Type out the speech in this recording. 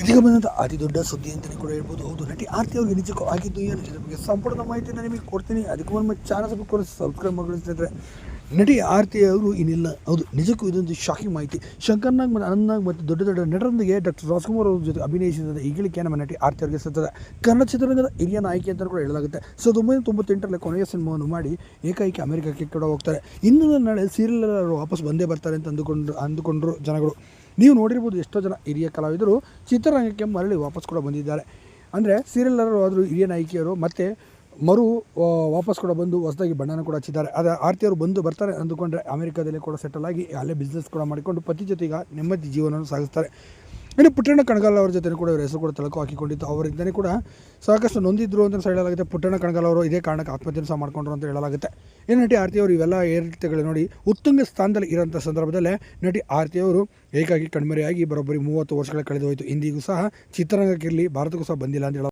ಇದೀಗ ಬಂದಂಥ ಅತಿ ದೊಡ್ಡ ಸುದ್ದಿ ಅಂತಲೇ ಕೂಡ ಹೇಳ್ಬೋದು. ಹೌದು, ನಟಿ ಆರ್ತಿ ಅವರಿಗೆ ನಿಜಕ್ಕೂ ಆಗಿದ್ದು ಏನು? ಬಗ್ಗೆ ಸಂಪೂರ್ಣ ಮಾಹಿತಿಯನ್ನು ನಿಮಗೆ ಕೊಡ್ತೀನಿ. ಅದಕ್ಕೂ ನಮ್ಮ ಚಾನಲ್ ಕೂಡ ಸಬ್ಸ್ಕ್ರೈಬ್ ಮಾಡಿ ಸ್ನೇಹಿತರೆ. ನಟಿ ಆರ್ತಿ ಅವರು ಇನ್ನಿಲ್ಲ. ಹೌದು, ನಿಜಕ್ಕೂ ಇದೊಂದು ಶಾಕಿಂಗ್ ಮಾಹಿತಿ. ಶಂಕರ್ನಾಗ್ ಮತ್ತು ಅನಂತ್ನಾಗ್ ಮತ್ತು ದೊಡ್ಡ ದೊಡ್ಡ ನಟರೊಂದಿಗೆ ಡಾಕ್ಟರ್ ರಾಜ್ಕುಮಾರ್ ಅವ್ರ ಜೊತೆ ಅಭಿನಯಿಸಿದ ಈಗಲಿಕ್ಕೆ ನಮ್ಮ ನಟಿ ಆರ್ತಿ ಅವರಿಗೆ ಸತ್ತದೆ. ಕನ್ನಡ ಚಿತ್ರರಂಗದ ಹಿರಿಯ ನಾಯಕಿ ಅಂತ ಕೂಡ ಹೇಳಲಾಗುತ್ತೆ. ಸಾವಿರದ ಒಂಬೈನೂರ ತೊಂಬತ್ತೆಂಟರಲ್ಲಿ ಕೊನೆಯ ಸಿನಿಮಾವನ್ನು ಮಾಡಿ ಏಕೈಕಿ ಅಮೆರಿಕಕ್ಕೆ ಕೂಡ ಹೋಗ್ತಾರೆ. ಇನ್ನು ನಾಳೆ ಸೀರಿಯಲ್ ವಾಪಸ್ ಬಂದೇ ಬರ್ತಾರೆ ಅಂತ ಅಂದುಕೊಂಡು ಅಂದುಕೊಂಡ್ರು ಜನಗಳು. ನೀವು ನೋಡಿರ್ಬೋದು ಎಷ್ಟೋ ಜನ ಹಿರಿಯ ಕಲಾವಿದರು ಚಿತ್ರರಂಗಕ್ಕೆ ಮರಳಿ ವಾಪಸ್ ಕೂಡ ಬಂದಿದ್ದಾರೆ. ಅಂದರೆ ಸೀರಿಯಲ್ಲರು ಆದರೂ ಹಿರಿಯ ನಾಯಕಿಯರು ಮತ್ತು ಮರು ವಾಪಸ್ ಕೂಡ ಬಂದು ಹೊಸದಾಗಿ ಬಣ್ಣನ ಕೂಡ ಹಚ್ಚಿದ್ದಾರೆ. ಆದರೆ ಆರ್ತಿಯವರು ಬಂದು ಬರ್ತಾರೆ ಅಂದುಕೊಂಡ್ರೆ ಅಮೆರಿಕಾದಲ್ಲೇ ಕೂಡ ಸೆಟಲ್ ಆಗಿ ಅಲ್ಲೇ ಬಿಸ್ನೆಸ್ ಕೂಡ ಮಾಡಿಕೊಂಡು ಪತಿ ಜೊತೆಗೆ ನೆಮ್ಮದಿ ಜೀವನವನ್ನು ಸಾಗಿಸ್ತಾರೆ. ಇನ್ನು ಪುಟ್ಟಣ್ಣ ಕಣಗಾಲ ಅವರ ಜೊತೆ ಕೂಡ ಅವರ ಹೆಸರು ಕೂಡ ತಳಕು ಹಾಕಿಕೊಂಡಿತ್ತು ಅವರಿಂದನೇ ಕೂಡ ಸಾಕಷ್ಟು ನೊಂದಿದ್ರು ಅಂತ ಹೇಳಲಾಗುತ್ತೆ ಪುಟ್ಟಣ್ಣ ಕಣಗಾಲ ಅವರು ಇದೇ ಕಾರಣಕ್ಕೆ ಆತ್ಮಹತ್ಯೆ ಸಹ ಮಾಡಿಕೊಂಡ್ರು ಅಂತ ಹೇಳಲಾಗುತ್ತೆ. ಇನ್ನು ನಟಿ ಆರತಿ ಅವರು ಇವೆಲ್ಲ ಏರಿಳಿತಗಳು ನೋಡಿ ಉತ್ತುಂಗ ಸ್ಥಾನದಲ್ಲಿ ಇರೋಂಥ ಸಂದರ್ಭದಲ್ಲೇ ನಟಿ ಆರತಿ ಅವರು ಏಕಾಗಿ ಕಣ್ಮರೆಯಾಗಿ ಬರೋಬ್ಬರಿ ಮೂವತ್ತು ವರ್ಷಗಳ ಕಳೆದು ಹೋಯಿತು ಇಂದಿಗೂ ಸಹ ಚಿತ್ರರಂಗಕ್ಕಿರಲಿ ಭಾರತಕ್ಕೂ ಸಹ ಬಂದಿಲ್ಲ ಅಂತ ಹೇಳ